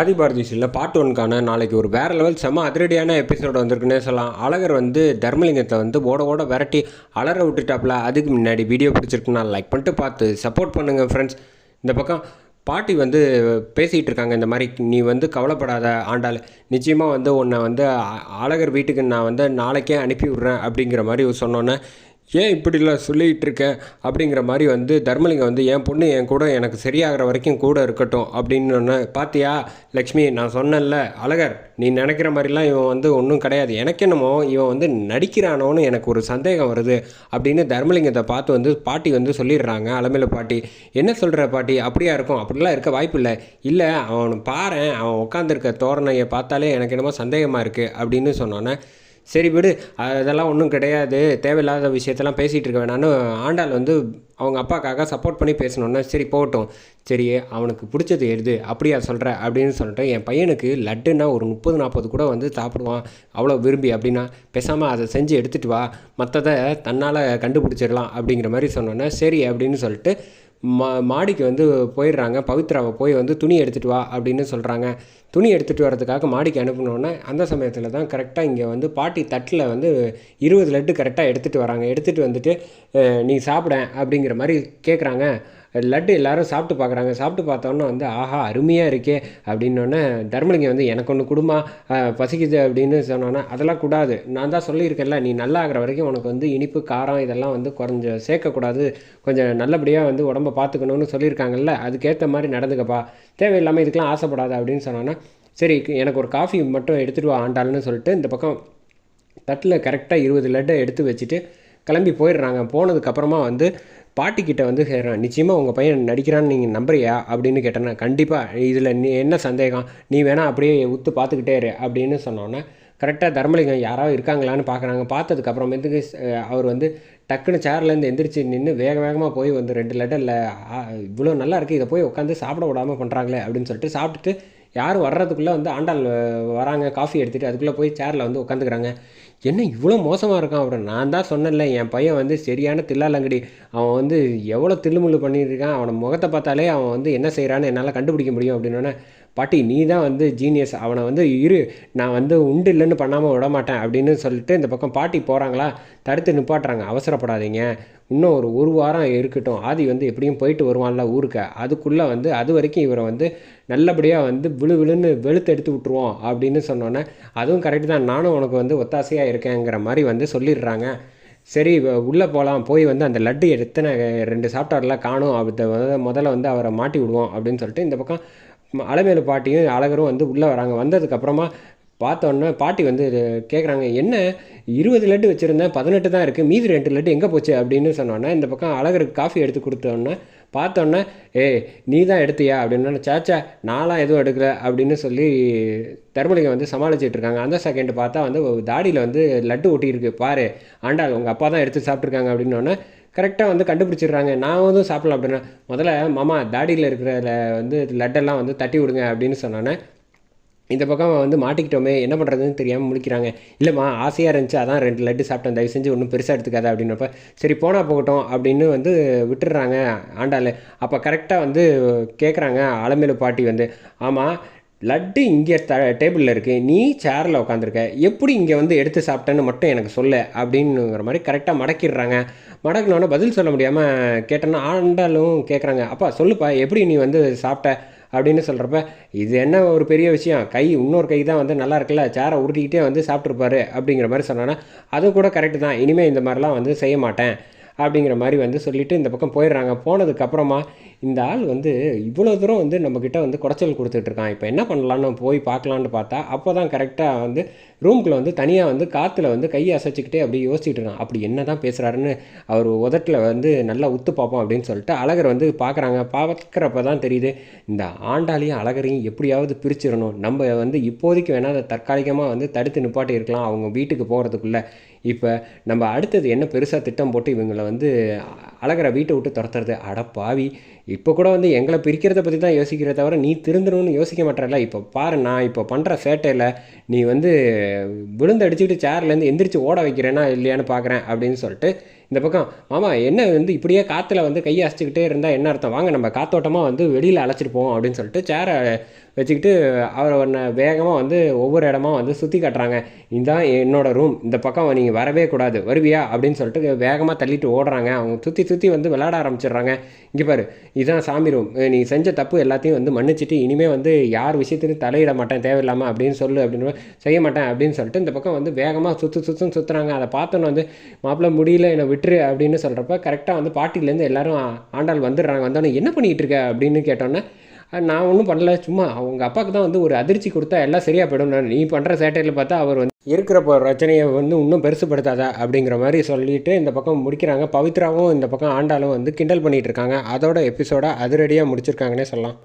Adhibharathi சீரில் part ஒன்க்கான நாளைக்கு ஒரு வேறு லெவல் செம அதிரடியான எபிசோடு வந்திருக்குன்னே சொல்லலாம். அழகர் வந்து தர்மலிங்கத்தை வந்து ஓட ஓட விரட்டி அலற விட்டுட்டாப்புல அதுக்கு முன்னாடி வீடியோ பிடிச்சிருக்குன்னா லைக் பண்ணிட்டு பார்த்து சப்போர்ட் பண்ணுங்கள் ஃப்ரெண்ட்ஸ் இந்த பக்கம் பாட்டி வந்து பேசிகிட்டு இருக்காங்க. இந்த மாதிரி நீ வந்து கவலைப்படாத ஆண்டாள். நிச்சயமாக வந்து உன்னை வந்து அழகர் வீட்டுக்கு நான் வந்து நாளைக்கே அனுப்பி விட்றேன் அப்படிங்கிற மாதிரி சொன்னோன்னே ஏன் இப்படிலாம் சொல்லிகிட்டு இருக்க அப்படிங்கிற மாதிரி வந்து தர்மலிங்கம் வந்து என் பொண்ணு என் கூட எனக்கு சரியாகிற வரைக்கும் கூட இருக்கட்டும் அப்படின்னு ஒன்று பார்த்தியா லக்ஷ்மி நான் சொன்னேன்ல அழகர் நீ நினைக்கிற மாதிரிலாம் இவன் வந்து ஒன்றும் கிடையாது. எனக்கு என்னமோ இவன் வந்து நடிக்கிறானோன்னு எனக்கு ஒரு சந்தேகம் வருது அப்படின்னு தர்மலிங்கத்தை பார்த்து வந்து பாட்டி வந்து சொல்லிடுறாங்க. அலமேல பாட்டி என்ன சொல்கிற பாட்டி? அப்படியா இருக்கும். அப்படிலாம் இருக்க வாய்ப்பு இல்லை இல்லை அவன் பாரேன். அவன் உட்காந்துருக்க தோரணையை பார்த்தாலே எனக்கு என்னமோ சந்தேகமாக இருக்குது அப்படின்னு சொன்னோன்னே சரி விடு அதெல்லாம் ஒன்றும் கிடையாது. தேவையில்லாத விஷயத்தெல்லாம் பேசிகிட்டு இருக்க வேணான்னு ஆண்டாள் வந்து அவங்க அப்பாக்காக சப்போர்ட் பண்ணி பேசணுன்னா சரி போகட்டும். சரி அவனுக்கு பிடிச்சது எது அப்படியா சொல்கிற அப்படின்னு சொல்லிட்டு என் பையனுக்கு லட்டுன்னா ஒரு முப்பது நாற்பது கூட வந்து சாப்பிடுவான். அவ்வளோ விரும்பி அப்படின்னா பேசாமல் அதை செஞ்சு எடுத்துகிட்டு வா. மற்றதை தன்னால் கண்டுபிடிச்சிடலாம் அப்படிங்கிற மாதிரி சொன்னோன்னே சரி அப்படின்னு சொல்லிட்டு மா மாடிக்கு வந்து போயிடுறாங்க. பவித்ராவை போய் வந்து துணி எடுத்துகிட்டு வா அப்படின்னு சொல்கிறாங்க துணி எடுத்துகிட்டு வரதுக்காக மாடிக்கு அனுப்பினோன்னே அந்த சமயத்தில் தான் கரெக்டாக இங்கே வந்து பாட்டி தட்டில் வந்து இருபது லட்டு கரெக்டாக எடுத்துகிட்டு வராங்க. எடுத்துகிட்டு வந்துட்டு நீ சாப்பிட அப்படிங்கிற மாதிரி கேட்குறாங்க லட்டு எல்லாரும் சாப்பிட்டு பார்க்குறாங்க சாப்பிட்டு பார்த்தோன்னே வந்து ஆஹா அருமையாக இருக்கே அப்படின்னோடனே தர்மலிங்கம் வந்து எனக்கு ஒன்று குடுமா? பசிக்குது அப்படின்னு சொன்னோன்னே அதெல்லாம் கூடாது. நான் தான் சொல்லியிருக்கேன்ல நீ நல்லா ஆகிற வரைக்கும் உனக்கு வந்து இனிப்பு காரம் இதெல்லாம் வந்து கொஞ்சம் சேர்க்கக்கூடாது. கொஞ்சம் நல்லபடியாக வந்து உடம்ப பார்த்துக்கணும்னு சொல்லியிருக்காங்கல்ல அதுக்கேற்ற மாதிரி நடந்துக்கப்பா. தேவையில்லாமல் இதுக்கெல்லாம் ஆசைப்படாது அப்படின்னு சொன்னோன்னா சரி எனக்கு ஒரு காஃபி மட்டும் எடுத்துகிட்டு வா ஆண்டாள்னு சொல்லிட்டு இந்த பக்கம் தட்டில் கரெக்டாக இருபது லட்டை எடுத்து வச்சுட்டு கிளம்பி போயிடுறாங்க. போனதுக்கப்புறமா வந்து பாட்டிக்கிட்ட வந்து சேர்றேன் நிச்சயமாக உங்கள் பையன் நடிக்கிறான்னு நீங்கள் நம்புறியா? அப்படின்னு கேட்டேன்னா கண்டிப்பாக இதில் நீ என்ன சந்தேகம்? நீ வேணால் அப்படியே உத்து பார்த்துக்கிட்டே இரு அப்படின்னு சொன்னோன்னே கரெக்டாக தர்மலிங்கம் யாராவது இருக்காங்களான்னு பார்க்குறாங்க பார்த்ததுக்கப்புறமேட்டுக்கு அவர் வந்து டக்குன்னு சேர்லேருந்து எந்திரிச்சு நின்று வேக வேகமாக போய் வந்து ரெண்டு லெட்டரில் இவ்வளோ நல்லா இருக்குது இதை போய் உட்காந்து சாப்பிட விடாமல் பண்ணுறாங்களே அப்படின்னு சொல்லிட்டு சாப்பிட்டுட்டு யாரும் வர்றதுக்குள்ளே வந்து ஆண்டாள் வராங்க காஃபி எடுத்துகிட்டு அதுக்குள்ளே போய் சேரில் வந்து உட்காந்துக்கிறாங்க என்ன இவ்வளோ மோசமாக இருக்கான் அப்புறம் நான் தான் சொன்னேன்ல என் பையன் வந்து சரியான தில்லாலங்கடி. அவன் வந்து எவ்வளோ தில்லுமுள்ளு பண்ணியிருக்கான் அவனை முகத்தை பார்த்தாலே அவன் வந்து என்ன செய்கிறான்னு என்னால் கண்டுபிடிக்க முடியும் அப்படின்னோடனே பாட்டி நீ தான் வந்து ஜீனியஸ் அவனை வந்து இரு நான் வந்து உண்டு இல்லைன்னு பண்ணாமல் விட மாட்டேன் அப்படின்னு சொல்லிட்டு இந்த பக்கம் பாட்டி போகிறாங்களா தடுத்து நிப்பாட்டுறாங்க. அவசரப்படாதீங்க. இன்னும் ஒரு ஒரு வாரம் இருக்கட்டும். ஆதி வந்து எப்படியும் போயிட்டு வருவான்ல ஊருக்கு. அதுக்குள்ளே வந்து அது வரைக்கும் இவரை வந்து நல்லபடியாக வந்து விழு விழுன்னு வெளுத்து எடுத்து விட்ருவோம் அப்படின்னு சொன்னோன்னே அதுவும் கரெக்டு தான். நானும் உனக்கு வந்து ஒத்தாசையாக இருக்கேங்கிற மாதிரி வந்து சொல்லிடுறாங்க. சரி உள்ளே போகலாம் போய் வந்து அந்த லட்டு எத்தனை ரெண்டு சாப்பிட்டார்ல காணும். அப்படி முதல்ல வந்து அவரை மாட்டி விடுவோம் அப்படின்னு சொல்லிட்டு இந்த பக்கம் அலமேலு பாட்டியும் அழகரும் வந்து உள்ளே வராங்க. வந்ததுக்கப்புறமா பார்த்தோன்னே பாட்டி வந்து கேட்குறாங்க என்ன? இருபது லட்டு வச்சுருந்தேன் பதினெட்டு தான் இருக்குது மீதி ரெண்டு லட்டு எங்கே போச்சு? அப்படின்னு சொன்னோன்னே இந்த பக்கம் அழகருக்கு காஃபி எடுத்து கொடுத்தோன்னே பார்த்தோன்னே ஏ நீ தான் எடுத்தியா? அப்படின்னு சாச்சா நானாக எதுவும் எடுக்கல அப்படின்னு சொல்லி தர்மலிங்கம் வந்து சமாளிச்சிட்டு இருக்காங்க. அந்த செகண்ட் பார்த்தா வந்து தாடியில் வந்து லட்டு ஒட்டியிருக்கு. பாரு ஆண்டாள் உங்கள் அப்பா தான் எடுத்து சாப்பிட்ருக்காங்க அப்படின்னோடனே கரெக்டாக வந்து கண்டுபிடிச்சிடுறாங்க. நான் வந்து சாப்பிடலாம் அப்படின்னா முதல்ல மாமா தாடியில் இருக்கிற வந்து லட்டெல்லாம் வந்து தட்டி விடுங்க அப்படின்னு சொன்னோன்னே இந்த பக்கம் வந்து மாட்டிக்கிட்டோமே என்ன பண்ணுறதுன்னு தெரியாமல் முழிக்கிறாங்க. இல்லைம்மா ஆசையாக இருந்துச்சு அதான் ரெண்டு லட்டு சாப்பிட்டேன் தயவு செஞ்சு ஒன்றும் பெருசாக எடுத்துக்காத அப்படின்னப்ப சரி போனால் போகட்டும் அப்படின்னு வந்து விட்டுடுறாங்க ஆண்டாள். அப்போ கரெக்டாக வந்து கேட்குறாங்க அலமேலு பாட்டி வந்து ஆமாம் லட்டு இங்கே த டேபிளில் இருக்குது நீ சேரில் உட்காந்துருக்க எப்படி இங்கே வந்து எடுத்து சாப்பிட்டேன்னு மட்டும் எனக்கு சொல்ல அப்படின்னுங்கிற மாதிரி கரெக்டாக மடக்கிடுறாங்க. மடக்கினோடனே பதில் சொல்ல முடியாமல் கேட்டோன்னா ஆண்டாலும் கேட்குறாங்க அப்பா சொல்லுப்பா எப்படி நீ வந்து சாப்பிட்ட அப்படின்னு சொல்கிறப்ப இது என்ன ஒரு பெரிய விஷயம்? கை இன்னொரு கை தான் வந்து நல்லா இருக்குல்ல? சேரை உருட்டிக்கிட்டே வந்து சாப்பிட்ருப்பாரு அப்படிங்கிற மாதிரி சொன்னோன்னா அதுவும் கூட கரெக்டு தான். இனிமேல் இந்த மாதிரிலாம் வந்து செய்ய மாட்டேன். அப்படிங்கிற மாதிரி வந்து சொல்லிவிட்டு இந்த பக்கம் போயிடுறாங்க. போனதுக்கப்புறமா இந்த ஆள் வந்து இவ்வளோ தூரம் வந்து நம்மக்கிட்ட வந்து குடைச்சல் கொடுத்துட்ருக்கான். இப்போ என்ன பண்ணலான்னு போய் பார்க்கலான்னு பார்த்தா அப்போ தான் கரெக்டாக வந்து ரூம்குள்ளே வந்து தனியாக வந்து காற்றுல வந்து கையை அசைச்சிக்கிட்டே அப்படியே யோசிச்சுட்டு இருக்கான். அப்படி என்ன தான் பேசுகிறாருன்னு அவர் உதட்டில் வந்து நல்லா உத்து பார்ப்போம் அப்படின்னு சொல்லிட்டு அழகர் வந்து பார்க்குறாங்க. பார்க்குறப்ப தான் தெரியுது இந்த ஆண்டாளையும் அழகரையும் எப்படியாவது பிரிச்சிடணும். நம்ம வந்து இப்போதைக்கு வேணால் அதை தற்காலிகமாக வந்து தடுத்து நிப்பாட்டி இருக்கலாம் அவங்க வீட்டுக்கு போகிறதுக்குள்ளே இப்போ நம்ம அடுத்தது என்ன பெருசாக திட்டம் போட்டு இவங்களை வந்து அழகரை வீட்டை விட்டு துரத்துறது? அட பாவி. இப்போ கூட வந்து எங்களை பிரிக்கிறத பற்றி தான் யோசிக்கிறத தவிர நீ திருந்தணும்னு யோசிக்க மாட்டேறல இப்போ பாரு நான் இப்போ பண்ணுற சேட்டையில் நீ வந்து விழுந்து அடிச்சுக்கிட்டு சேர்லேருந்து எந்திரிச்சு ஓட வைக்கிறேன்னா இல்லையான்னு பார்க்குறேன் அப்படின்னு சொல்லிட்டு இந்த பக்கம் மாமா என்ன வந்து இப்படியே காற்றுல வந்து கையை அசைச்சிக்கிட்டே இருந்தால் என்ன அர்த்தம்? வாங்க நம்ம காத்தோட்டமாக வந்து வெளியில் அழைச்சிட்டு போவோம் அப்படின்னு சொல்லிட்டு சேரை வச்சுக்கிட்டு அவரை ஒன்று வேகமாக வந்து ஒவ்வொரு இடமா வந்து சுற்றி காட்டுறாங்க. இதுதான் என்னோடய ரூம் இந்த பக்கம் நீங்கள் வரவே கூடாது. வருவியா? அப்படின்னு சொல்லிட்டு வேகமாக தள்ளிட்டு ஓடுறாங்க. அவங்க சுற்றி சுற்றி வந்து விளாட ஆரம்பிச்சிடுறாங்க. இங்கே பாரு இதுதான் சாமி ரூம் நீ செஞ்ச தப்பு எல்லாத்தையும் வந்து மன்னிச்சிட்டு இனிமேல் வந்து யார் விஷயத்துலையும் தலையிட மாட்டேன் தேவையில்லாமல் அப்படின்னு சொல்லு அப்படின்னு செய்ய மாட்டேன் அப்படின்னு சொல்லிட்டு இந்த பக்கம் வந்து வேகமாக சுற்று சுற்றும் சுற்றுறாங்க அதை பார்த்தோன்னு வந்து மாப்பிள்ளை முடியல என்னை விட்டு விட்டுரு அப்படின்னு சொல்கிறப்ப கரெக்டாக வந்து பாட்டிலேருந்து எல்லாரும் ஆண்டாள் வந்துடுறாங்க. வந்தோடனே என்ன பண்ணிகிட்டு இருக்க அப்படின்னு கேட்டோன்னே நான் ஒன்றும் பண்ணல சும்மா அவங்க அப்பாவுக்கு தான் வந்து ஒரு அதிர்ச்சி கொடுத்தா எல்லாம் சரியாக போயிடும். நான் நீ பண்ணுற சேட்டையில் பார்த்தா அவர் வந்து இருக்கிற பிரச்சனையை வந்து இன்னும் பெருசுப்படுத்தாத? அப்படிங்கிற மாதிரி சொல்லிட்டு இந்த பக்கம் முடிக்கிறாங்க. பவித்ராவும் இந்த பக்கம் ஆண்டாலும் வந்து கிண்டல் பண்ணிகிட்டு இருக்காங்க. அதோட எபிசோட அதிரடியாக முடிச்சிருக்காங்கன்னே சொல்லலாம்.